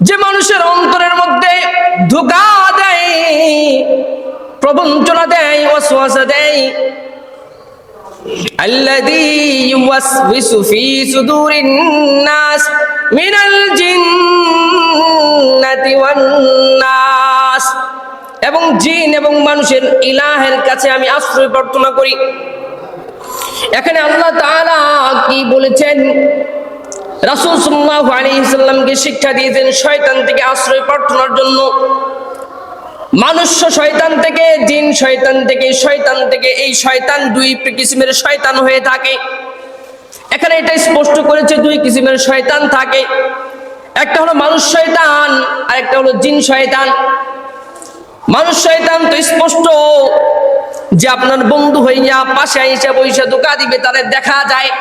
যে মানুষের অন্তরের মধ্যে ধোকা দেয় প্রবঞ্চনা দেয় ওয়াসওয়াসা দেয় الذي يوسوس في صدور الناس من الجنة والناس এবং জিন এবং মানুষের ইলাহের কাছে আমি আশ্রয় প্রার্থনা করি এখানে আল্লাহ তাআলা কি বলেছেন রাসূল সাল্লাল্লাহু আলাইহি সাল্লামকে শিক্ষা দিয়েছেন শয়তান থেকে আশ্রয় প্রার্থনার জন্য। মানুষ শয়তান থেকে, জিন শয়তান থেকে শয়তান থেকে, এই শয়তান দুই কিসিমের শয়তান হয়ে থাকে। এখানে এটা স্পষ্ট করেছে দুই কিসিমের শয়তান থাকে। একটা হলো মানুষ শয়তান আর একটা হলো জিন শয়তান। মানুষ শয়তান তো স্পষ্ট যে আপনার বন্ধু হইয়া পাশে আইসা বৈশা ধোকা দিবে, তাদের দেখা যায়।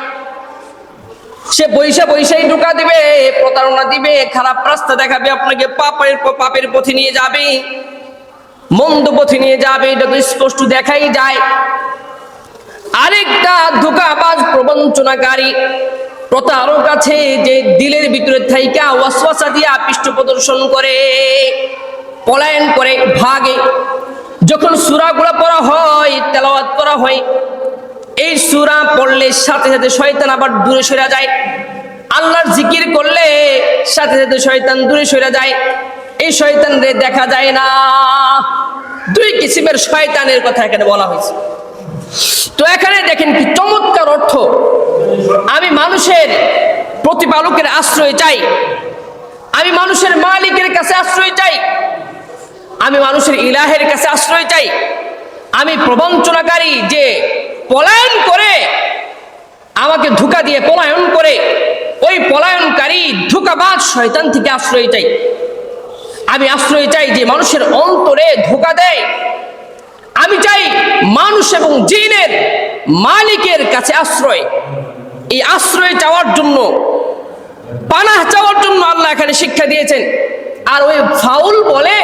সে বৈশা বৈশাই ঢোকা দিবে, প্রতারণা দিবে, খারাপ রাস্তা দেখাবে, আপনাকে পাপের পাপের পথে নিয়ে যাবে। মন্দ পথে নিয়ে যাবে, এটা তো স্পষ্ট দেখাই যায়। আরেকটা ধোকাবাজ প্রবঞ্চনাকারী প্রতারক আছে, যে দিলের ভিতরে থাইকা ওয়াসওয়াসা দিয়ে পৃষ্ঠ প্রদর্শন করে, পলায়ন করে ভাগে। যখন সূরাগুলো পড়া হয়, তেলাওয়াত করা হয় এই সুরা পড়লে সাথে সাথে শয়তান আবার দূরে সরে যায়। আল্লাহর জিকির করলে সাথে সাথে শয়তান দূরে সরে যায়। এই শয়তান রে দেখা যায় না। দুই কিসিমের শয়তানের কথা এখানে বলা হয়েছে। তো এখানে দেখেন কি চমৎকার অর্থ। আমি মানুষের প্রতিপালকের আশ্রয় চাই। আমি মানুষের মালিকের কাছে আশ্রয় চাই। আমি মানুষের ইলাহের কাছে আশ্রয় চাই। আমি প্রবঞ্চনাকারী যে পলায়ন করে আমাকে ধোকা দিয়ে পলায়ন করে, ওই পলায়নকারী ধোকাবাজ শয়তান থেকে আশ্রয় চাই। আমি আশ্রয় চাই যে মানুষের অন্তরে ধোকা দেয়। আমি চাই মানুষ এবং জিনের মালিকের কাছে আশ্রয়। এই আশ্রয় চাওয়ার জন্য, পানাহ চাওয়ার জন্য আল্লাহ এখানে শিক্ষা দিয়েছেন। আর ওই ফাউল বলে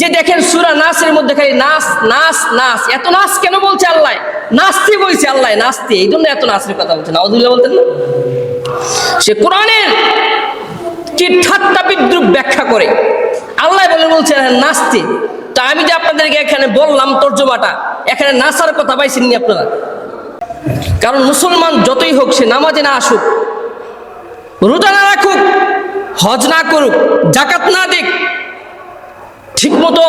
যে দেখেন সুরা নাসের মধ্যে খালি নাস নাস নাস। এত নাচ কেন বলছে আল্লাহ? নাচতে বলছে আল্লাহ নাচতে এই জন্য এত নাচের কথা বলছে। নাউদুল্লাহ বলতেন না? সে কোরআনের কি ঠাট্টা বিদ্রুপ ব্যাখ্যা করে। আল্লাহ বলে, বলছে নাচতে তা আমি যে আপনাদেরকে এখানে বললাম তর্জমাটা, এখানে নাচার কথা পাইছেননি আপনারা? কারণ মুসলমান যতই হোক, সে নামাজে না আসুক, রোজা না রাখুক, হজ না করুক জাকাত না দিক ঠিকমতো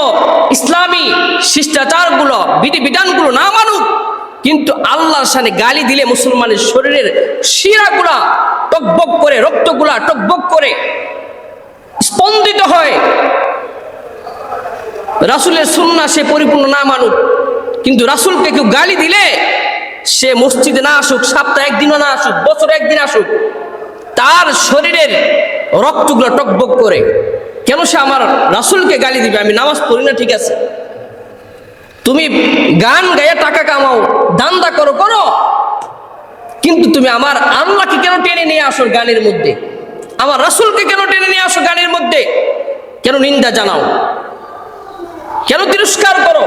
ইসলামী শিষ্টাচারগুলো বিধি বিধানগুলো না মানুক, কিন্তু আল্লাহর সামনে গালি দিলে মুসলমানের শরীরের শিরাগুলা টকবক করে, রক্তগুলা টকবক করে স্পন্দিত হয়। রাসুলের সুন্না সে পরিপূর্ণ না মানুক, কিন্তু রাসুলকে কেউ গালি দিলে সে মসজিদে না আসুক, সপ্তাহে একদিনও না আসুক, বছরে একদিন আসুক, তার শরীরের রক্তগুলো টকবক করে। কেন সে আমার রাসুলকে গালি দিবে? আমি নামাজ পড়ি না, ঠিক আছে? তুমি গান গায়ে টাকা কামাও দান্দা করো করো। কিন্তু তুমি আমার আল্লাহকে কেন টেনে নিয়ে আসো গানের মধ্যে? আমার রাসুলকে কেন টেনে নিয়ে আসো গানের মধ্যে? কেন নিন্দা জানাও? কেন তিরস্কার করো?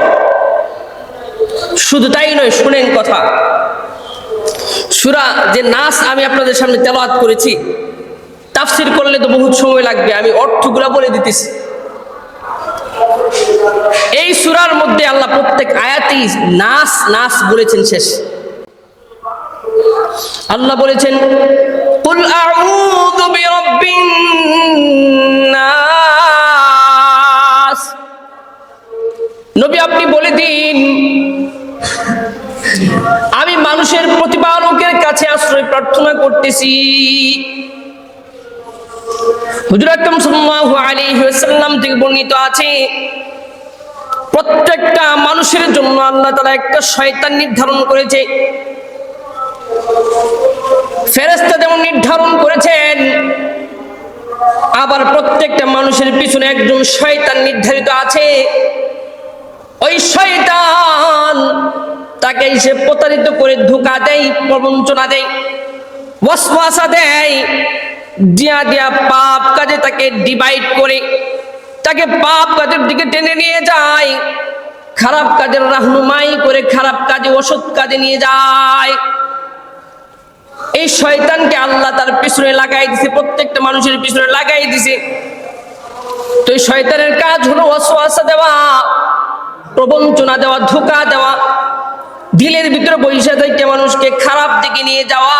শুধু তাই নয়, শুনেন কথা। সুরা যে নাচ আমি আপনাদের সামনে তেলাওয়াত করেছি তাফসির করলে তো বহুত সময় লাগবে, আমি অর্থগুলা বলে দিতেছি। এই সুরার মধ্যে আল্লাহ প্রত্যেক আয়াতেই নাচ নাচ বলেছেন শেষ। আল্লাহ বলেছেন নাস। নবী, আপনি বলে দিন, আমি মানুষের প্রতিপালকের কাছে আশ্রয় প্রার্থনা করতেছি। হুজুর আকরাম সাল্লাল্লাহু আলাইহি ওয়াসাল্লাম থেকে বর্ণিত আছে, প্রত্যেকটা মানুষের জন্য আল্লাহ তাআলা একটা শয়তান নির্ধারণ করেছে। ফেরেশতা যেমন নির্ধারণ করেছেন, আবার প্রত্যেকটা মানুষের পিছনে একজন শয়তান নির্ধারিত আছে। ওই শয়তান তাকে সে প্রতারিত করে ধোকা দেয়, প্রবঞ্চনা দেয়, ওয়াসওয়াসা দেয় দিয়া দিয়া পাপ কাজে তাকে ডিভাইড করে, তাকে পাপ কাজের দিকে টেনে নিয়ে যায়, খারাপ কাজের রাহনুমাই করে খারাপ কাজে, অসৎ কাজে নিয়ে যায়। এই শয়তানকে আল্লাহ তার পিছনে লাগাই দিছে, প্রত্যেকটা মানুষের পিছনে লাগাই দিছে। তো এই শয়তানের কাজ হলো ওয়াসওয়াসা দেওয়া, প্রবঞ্চনা দেওয়া, ধোকা দেওয়া, দিলের ভিতরে বৈশা মানুষকে খারাপ দিকে নিয়ে যাওয়া।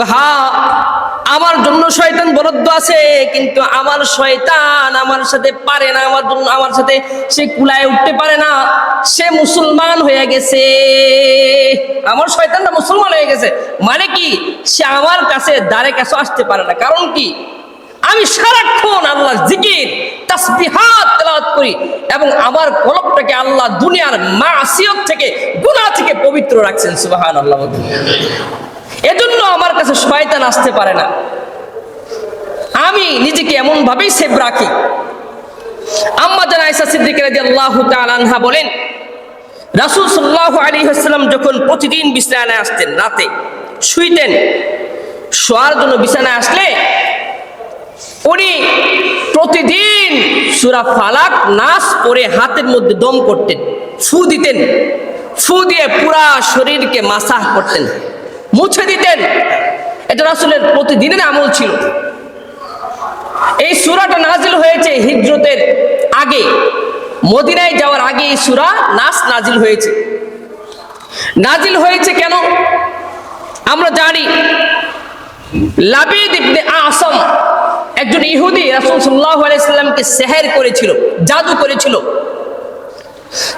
হ্যাঁ আমার জন্য শয়তান বরাদ্দ আছে, কিন্তু আমার শয়তান আমার সাথে পারে না, আমার জন্য, আমার সাথে সে কুলায় উঠতে পারে না, সে মুসলমান হয়ে গেছে। আমার শয়তানটা মুসলমান হয়ে গেছে। মানে কি? সে আমার কাছে, দ্বারে কাছে আসতে পারে না। কারণ কি? আমি সারাক্ষণ আল্লাহ জিকির, তাসবিহাত, তেলাওয়াত করি এবং আমার কলবটাকে আল্লাহ দুনিয়ার মাসিয়ত থেকে, গুনাহ থেকে পবিত্র রাখছেন, সুবহানাল্লাহ। এজন্য আমার কাছে শয়তান আসতে পারে না। আমি নিজেকে এমন ভাবেই সেভ রাখি। আম্মা জান আয়েশা সিদ্দিক রাদিয়াল্লাহু তাআলা আনহা বলেন, রাসূল সাল্লাল্লাহু আলাইহি ওয়াসাল্লাম যখন প্রতিদিন বিছানায় আসতেন রাতে, শুইতেন, শোয়ার জন্য বিছানায় আসলে উনি প্রতিদিন সূরা ফালাক, নাস পরে হাতের মধ্যে দম করতেন, ফু দিতেন, ফু দিয়ে পুরা শরীরকে মাসাহ করতেন। মুছে দিতেন। এটা রাসূলের প্রতিদিনের আমল ছিল। এই সুরাটা নাজিল হয়েছে হিজরতের আগে। মদিনায় যাওয়ার আগে এই সুরা নাস নাজিল হয়েছে। নাজিল হয়েছে কেন? আমরা জানি আসম একজন ইহুদি রাসুল সাল্লাল্লাহু আলাইহি সাল্লামকে সেহের করেছিল, জাদু করেছিল।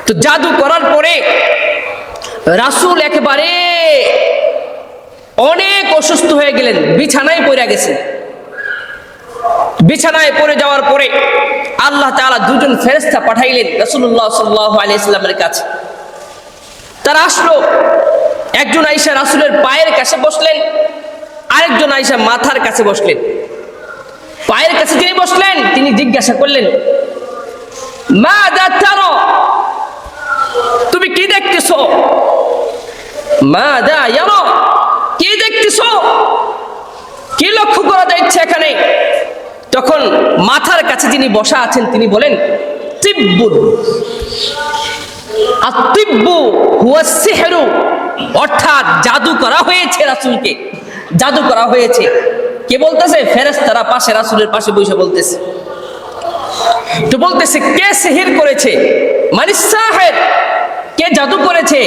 তো জাদু করার পরে রাসুল একেবারে অনেক অসুস্থ হয়ে গেলেন, বিছানায় পড়ে গেছে। বিছানায় পড়ে যাওয়ার পরে আল্লাহ তাআলা দুজন ফেরেস্তা পাঠাইলেন রাসূলুল্লাহ সাল্লাল্লাহু আলাইহি সাল্লামের কাছে। তারা আসলো, একজন আইসা রাসুলের পায়ের কাছে বসলেন, আরেকজন আইসা মাথার কাছে বসলেন। পায়ের কাছে যিনি বসলেন, তিনি জিজ্ঞাসা করলেন মা তুমি কি দেখতেছো? মা দা ইয়ারো কি দেখতেছো কি লক্ষ্য যাচ্ছে এখানে। তখন মাথার কাছে যিনি বসা আছেন, তিনি বলেন তিব্বুল আর তিব্বু হুয়া সিহরু, অর্থাৎ জাদু করা হয়েছে রাসূলকে। জাদু করা হয়েছে। কে বলতেছে? ফেরেশতারা পাশে, রাসূলের পাশে বসে বলতেছে। তো বলতেছে, কে সিহির করেছে? মানে সাহেব, কে জাদু করেছে?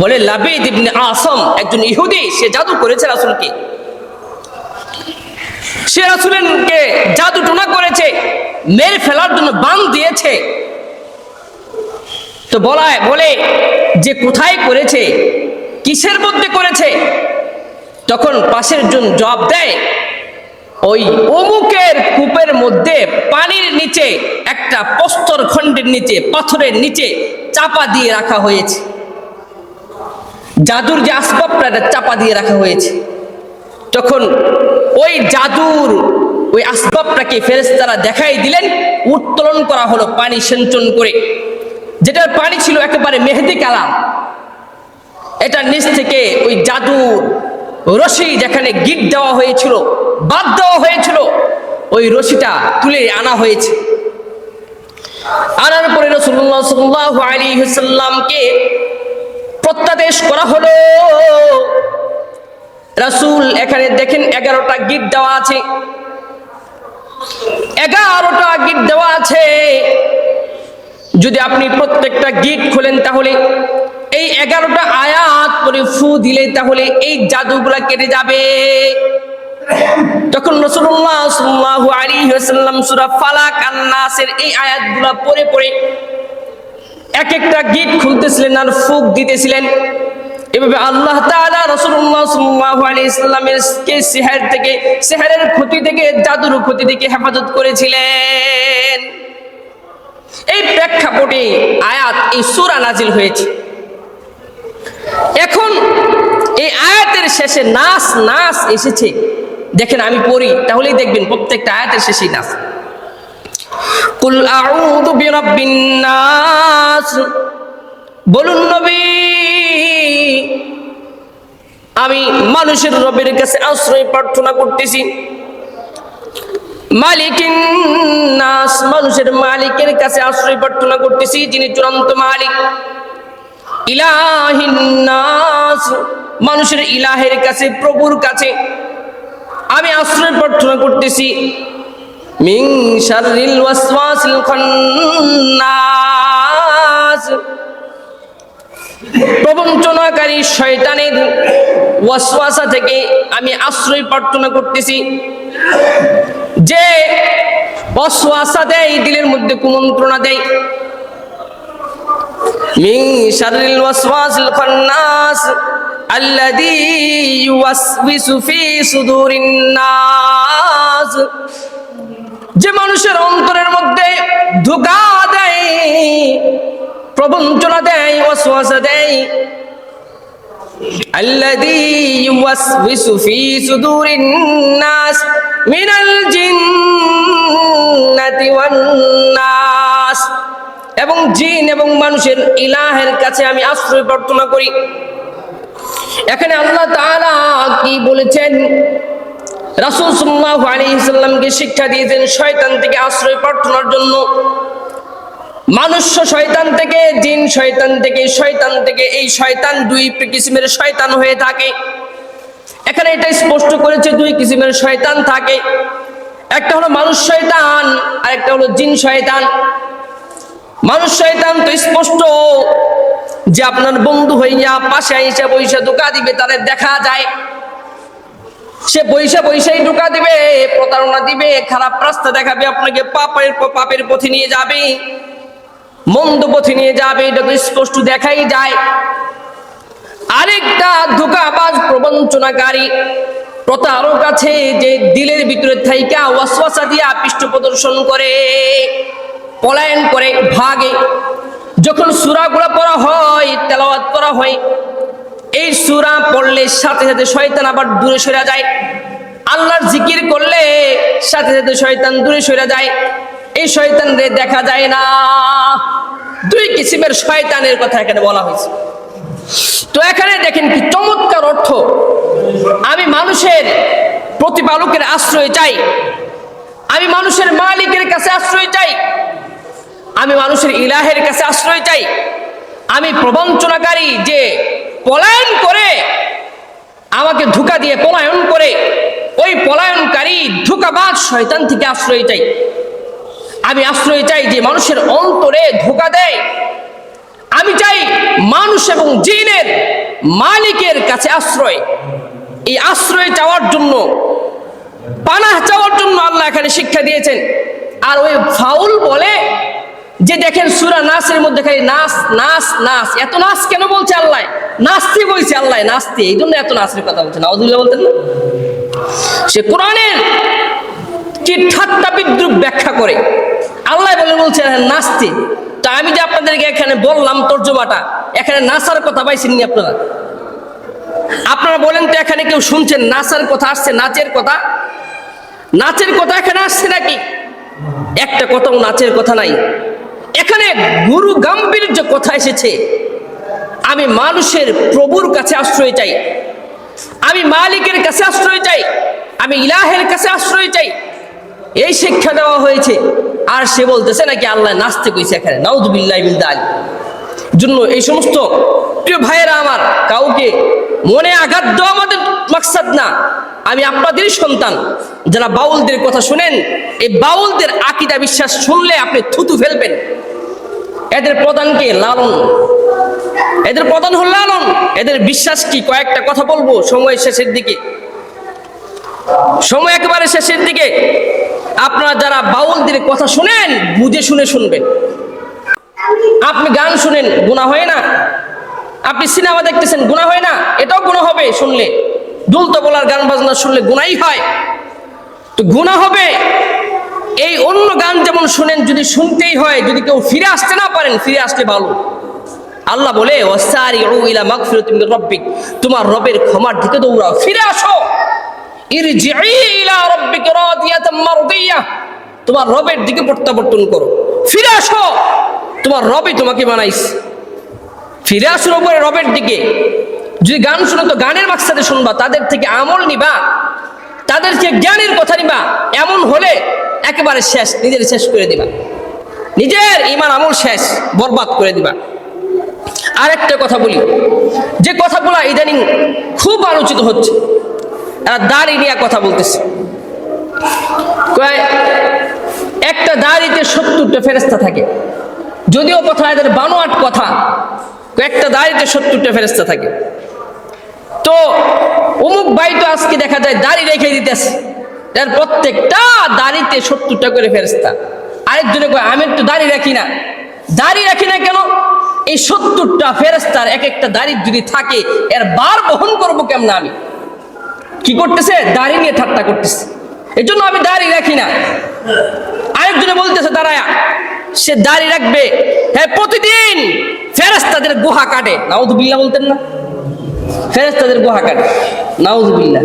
বলে, লাবিদ ইবনে আসম, একজন ইহুদি, সে জাদু করেছে রাসূলকে। সে রাসূলকে জাদু টোনা করেছে, মেরে ফেলার জন্য বান দিয়েছে। তো বলায়, বলে যে কোথায় করেছে, কিসের মধ্যে করেছে? তখন পাশের জন জবাব দেয়, ওই অমুকের কূপের মধ্যে পানির নিচে, একটা প্রস্তর খণ্ডের নিচে, পাথরের নিচে চাপা দিয়ে রাখা হয়েছে। জাদুর যে আসবাবটা চাপা দিয়ে রাখা হয়েছে। তখন ওই জাদুর ওই আসবাবটাকে ফেরেশতারা দেখাই দিলেন, উত্তোলন করা হলো পানি সেঞ্চন করে। যেটার পানি ছিল একেবারে মেহেদি কালাম। এটা নিচ থেকে ওই জাদুর রশি যেখানে গিট দেওয়া হয়েছিল বাদ দেওয়া হয়েছিল, ওই রশিটা তুলে আনা হয়েছে। আনার পরে রসুল্লাহ সাল্লাহ আলী হুসাল্লামকে প্রত্যাদেশ করা হলো। রাসূল, এখানে দেখেন এগারোটা গিট দেওয়া আছে। এগারোটা গিট দেওয়া আছে। যদি আপনি প্রত্যেকটা গিট খোলেন তাহলে এই এগারোটা আয়াত করে ফু দিলে তাহলে এই জাদুগুলা কেটে যাবে। তখন রসুল্লাহ সাল্লাল্লাহু আলাইহি ওয়াসাল্লাম সূরা ফালাক আর নাসের এই আয়াতগুলা পড়ে পড়ে এক একটা গিট খুলতেছিলেন আর ফুক দিতেছিলেন। এভাবে আল্লাহ তাআলা রাসূলুল্লাহ সাল্লাল্লাহু আলাইহি ইসলামের কে সিহর থেকে, সিহরের ক্ষতি থেকে, জাদুর ক্ষতি থেকে হেফাজত করেছিলেন। এই প্রেক্ষাপটে আয়াত, এই সূরা নাজিল হয়েছে। এখন এই আয়াতের শেষে নাস নাস এসেছে। দেখেন আমি পড়ি, তাহলেই দেখবেন প্রত্যেকটা আয়াতের শেষেই নাস। কুল আউযু বিরাব্বিন নাস। বলুন নবী, আমি মানুষের রবের কাছে আশ্রয় প্রার্থনা করতেছি। মালিকিন নাস, মানুষের মালিকের কাছে আশ্রয় প্রার্থনা করতেছি, যিনি চূড়ান্ত মালিক। ইলাহিন মানুষের ইলাহের কাছে, প্রভুর কাছে আমি আশ্রয় প্রার্থনা করতেছি। মিং শাররিল ওয়াসওয়াসিল খান্নাস। প্রবঞ্চনাকারী শয়তানের ওয়াসওয়াসা থেকে আমি আশ্রয় প্রার্থনা করতেছি। যে ওয়াসওয়াসা দেয়, দিলের মধ্যে কুমন্ত্রণা দেয়। মিন শাররিল ওয়াসওয়াসিল খান্নাস আল্লাযী ইউওয়াসওয়িসু ফি সুদুরিন নাস। যে মানুষের অন্তরের মধ্যে ধোঁকা দেয় প্রবঞ্চনা দেয় ওয়াসওয়াসা দেয় الذي يوسوس في صدور الناس من الجنة والناس এবং জিন এবং মানুষের ইলাহের কাছে আমি আশ্রয় প্রার্থনা করি এখানে আল্লাহ তাআলা কি বলেছেন রাসূল সাল্লাল্লাহু আলাইহি সাল্লামকে শিক্ষা দিয়েছেন শয়তান থেকে আশ্রয় প্রার্থনার জন্য মানুষ শয়তান থেকে, জিন শয়তান থেকে শয়তান থেকে, এই শয়তান দুই কিসিমের শয়তান হয়ে থাকে। এখানে এটা স্পষ্ট করেছে দুই কিসিমের শয়তান থাকে। একটা হলো মানুষ শয়তান আর একটা হলো জিন শয়তান। মানুষ শয়তান তো স্পষ্ট যে আপনার বন্ধু হইয়া পাশে আইসা পয়সা ধোকা দিবে, তাদের দেখা যায়। সে পয়সা পয়সাই ঢোকা দিবে, প্রতারণা দিবে, খারাপ রাস্তা দেখাবে, আপনাকে পাপের পাপের পথে নিয়ে যাবে। মন্দ পথে নিয়ে যাবে, এটা তো স্পষ্ট দেখাই যায়। আরেকটা ধোকাবাজ প্রবঞ্চনাকারী প্রতারক আছে, যে দিলের ভিতরে থাইকা ওয়াসওয়াসা দিয়ে পৃষ্ঠ প্রদর্শন করে, পলায়ন করে ভাগে। যখন সূরাগুলো পড়া হয়, তেলাওয়াত করা হয়, এই সূরা পড়লে সাথে সাথে শয়তান আবার দূরে সরে যায়। আল্লাহর জিকির করলে সাথে সাথে শয়তান দূরে সরে যায়। এই শয়তান রে দেখা যায় না। দুই কিসিমের শয়তানের কথা এখানে বলা হয়েছে। তো এখানে দেখেন কি চমৎকার অর্থ। আমি মানুষের প্রতিপালকের আশ্রয় চাই। আমি মানুষের মালিকের কাছে আশ্রয় চাই। আমি মানুষের ইলাহের কাছে আশ্রয় চাই। আমি প্রবঞ্চনাকারী যে পলায়ন করে, আমাকে ধোকা দিয়ে পলায়ন করে, ওই পলায়নকারী ধোকাবাজ শয়তান থেকে আশ্রয় চাই। আমি আশ্রয় চাই যে মানুষের অন্তরে ধোকা দেয়। আমি চাই মানুষ এবং জিনের মালিকের কাছে আশ্রয়। এই আশ্রয় চাওয়ার জন্য, পানাহ চাওয়ার জন্য আল্লাহ এখানে শিক্ষা দিয়েছেন। আর ওই ফাউল বলে যে দেখেন সুরা নাসের মধ্যে খালি নাস নাস নাস। এত নাচ কেন বলছে আল্লাহ? নাস্তি বলছে আল্লাহ, নাস্তি। এই জন্য এত নাচের কথা বলছে। নাউজুল্লাহ বলতেন না? সে কোরআনের কি ঠাট্টা বিদ্রুপ ব্যাখ্যা করে। আল্লাহ বলে বলছে নাচতে। তা আমি যে আপনাদেরকে এখানে বললাম তর্জমাটা, এখানে নাসার কথা পাইছেননি আপনারা? আপনারা বলেন তো এখানে কেউ শুনছেন, নাচার কথা আসছে, নাচের কথা? নাচের কথা এখানে আসছে নাকি? একটা কথাও নাচের কথা নাই। এখানে গুরু গাম্ভীর্য কথা এসেছে। আমি মানুষের প্রভুর কাছে আশ্রয় চাই। আমি মালিকের কাছে আশ্রয় চাই। আমি ইলাহের কাছে আশ্রয় চাই। এই শিক্ষা দেওয়া হয়েছে। আর সে বলতেছে নাকি আল্লাহ নাচতে কইছে এখানে। নাউজুবিল্লাহ বিলদাল জন্য এই সমস্ত প্রিয় ভাইয়েরা আমার, কাউকে মনে আঘাত দেওয়া আমাদের মাকসাদ না। আমি আপনাদেরই সন্তান। যারা বাউলদের কথা শুনেন, এই বাউলদের আকিদা বিশ্বাস শুনলে আপনি থুতু ফেলবেন। এদের প্রধানকে লালন। এদের প্রধান হল লালন। এদের বিশ্বাস কি? কয়েকটা কথা বলব সময় শেষের দিকে। সময় একেবারে শেষের দিকে। আপনারা যারা বাউল বাউলদের কথা শুনেন, বুঝে শুনে শুনবেন। আপনি গান শুনেন গুণা হয় না। আপনি সিনেমা দেখতেছেন গুণা হয় না। এটাও গুণা হবে শুনলে। দুলতো বলার গান বাজনা শুনলে গুণাই হয়। তো গুণা হবে। এই অন্য গান যেমন শুনেন, যদি শুনতেই হয়, যদি কেউ ফিরে আসতে না পারেন, ফিরে আসতে ভালো। আল্লাহ বলে তোমার রবের ক্ষমার দিকে দৌড়াও। ফিরে আসো। তোমার রবের দিকে প্রত্যাবর্তন করো। ফিরে আসো। তোমার রবই তোমাকে বানাইস ফিরে আসো রবের রবের দিকে। যদি গান শুনো তো গানের মাকসাদে শুনবা, তাদের থেকে আমল নিবা। তাদের তাদেরকে জ্ঞানের কথা নিবা। এমন হলে একেবারে শেষ, নিজের শেষ করে দিবা। নিজের ইমান আমল শেষ, বরবাদ করে দিবা। আরেকটা কথা বলি। যে কথাগুলো ইদানিং খুব আলোচিত হচ্ছে। এরা দাড়ি নিয়ে কথা বলতেছে। একটা দাড়িতে সত্তরটা ফেরেস্তা থাকে। যদিও কথা এদের বানোয়াট কথা একটা দাড়িতে সত্তরটা ফেরেস্তা থাকে। তো অমুক ভাই তো আজকে দেখা যায় দাড়ি রেখে দিতেছে। এর প্রত্যেকটা দাড়িতে সত্তরটা করে ফেরেস্তা আরেকজনে কয়, আমি একটু দাড়ি রাখি না। দাড়ি রাখি না কেন? এই সত্তরটা ফেরেস্তার এক একটা দাড়ি যদি থাকে, এর বার বহন করব কেমন আমি? কি করতেছে? দাড়ি নিয়ে ঠাট্টা করতেছে। এই জন্য আমি দাড়ি রাখি না। আরেকজনে বলতেছে, দাঁড়ায়া, সে দাড়ি রাখবে। হ্যাঁ প্রতিদিন ফেরেস্তাদের গুহা কাটে। নাউদুবিল্লাহ বলতেন না। ফেরেস্তাদের গুহা কাটে। নাউজুবিল্লাহ।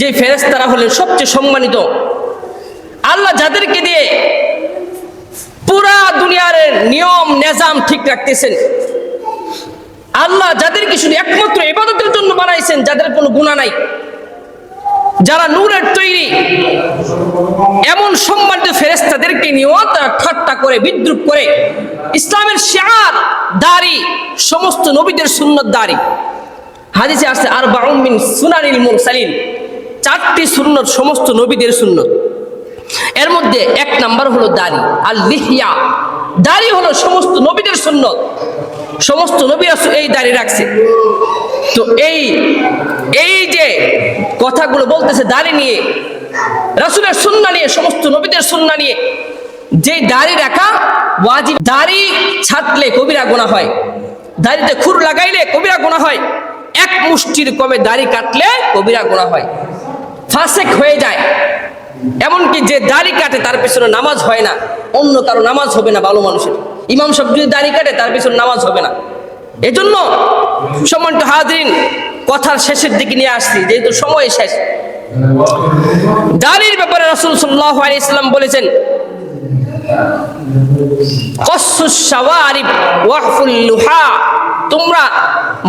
যে ফেরেস্তারা হলেন সবচেয়ে সম্মানিত। আল্লাহ যাদেরকে দিয়ে পুরা দুনিয়ার নিয়ম, নিজাম ঠিক রাখতেছেন, আল্লাহ যাদেরকে শুধু একমাত্র ইবাদতের জন্য বানাইছেন, যাদের কোনো গুণা নাই। যারা নূরের তৈরি, এমন সম্মানিত ফেরেস্তাদেরকে নিয়েও তারা ঠাট্টা করে, বিদ্রুপ করে, ইসলামের শেয়ার দাড়ি, সমস্ত নবীদের সুন্নত দাড়ি। হাদিসে আসছে আর বাউমিন সুনানিল মুরসালিন, চারটি সুন্নত, সমস্ত নবীদের সুন্নত। এর মধ্যে এক নাম্বার হলো দাড়ি আর লিহিয়া দাড়ি হলো সমস্ত নবীদের সুন্নত। সমস্ত নবী এই দাড়ি রাখছে। তো এই এই যে কথাগুলো বলতেছে দাড়ি নিয়ে, রাসুলের সুন্না নিয়ে, সমস্ত নবীদের সুন্না নিয়ে, যে দাড়ি রাখা ওয়াজিব, দাড়ি ছাটলে কবিরা গোনা হয়। দাড়িতে খুর লাগাইলে কবিরা গোনা হয়। এক মুষ্টির কমে দাড়ি কাটলে কবিরা গোনা হয়। ফাসেক হয়ে যায়। এমনকি যে দাড়ি কাটে তার পেছনে নামাজ হয় না। অন্য কারও নামাজ হবে না ভালো মানুষের। ইমাম সব যদি দাড়ি কাটে তার পেছনে নামাজ হবে না। এজন্য সম্মানিত হাজরিন, কথার শেষের দিকে নিয়ে আসছি, যেহেতু সময় শেষ। দাড়ির ব্যাপারে রসুল সাল্লাহ ইসলাম বলেছেন তোমরা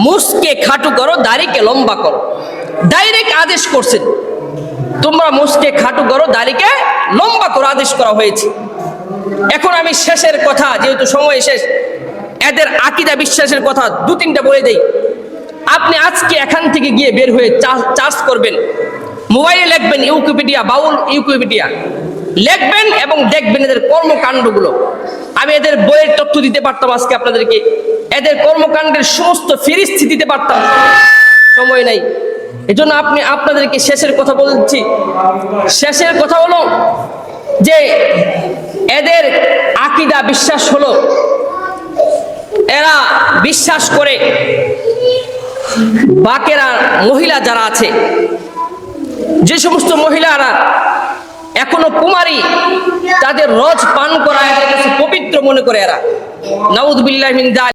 মুসকে খাটু করো, দাড়িকে লম্বা করো। ডাইরেক্ট আদেশ করছেন, তোমরা মুসকে খাটু করো, দাড়িকে লম্বা করো আদেশ করা হয়েছে। এখন আমি শেষের কথা, যেহেতু সময় শেষ এদের আকিদা বিশ্বাসের কথা দু তিনটা বলে দেই। আপনি আজকে এখান থেকে গিয়ে বের হয়ে চার্জ করবেন। মোবাইলে লিখবেন ইউকিপিডিয়া, বাউল ইউকিপিডিয়া। লিখবেন এবং দেখবেন এদের কর্মকাণ্ডগুলো। আমি এদের বইয়ের তথ্য দিতে পারতাম আজকে আপনাদেরকে। এদের কর্মকাণ্ডের সমস্ত ফিরিস্তি দিতে পারতাম। সময় নাই। এজন্য আপনি আপনাদেরকে শেষের কথা বলছি। শেষের কথা হলো যে এদের আকিদা, বিশ্বাস হলো এরা বিশ্বাস করে বাকেরা মহিলা যারা আছে, যে সমস্ত মহিলারা এখনও কুমারী, তাদের রজ পান করা এদের কাছে পবিত্র মনে করে এরা। নাউদ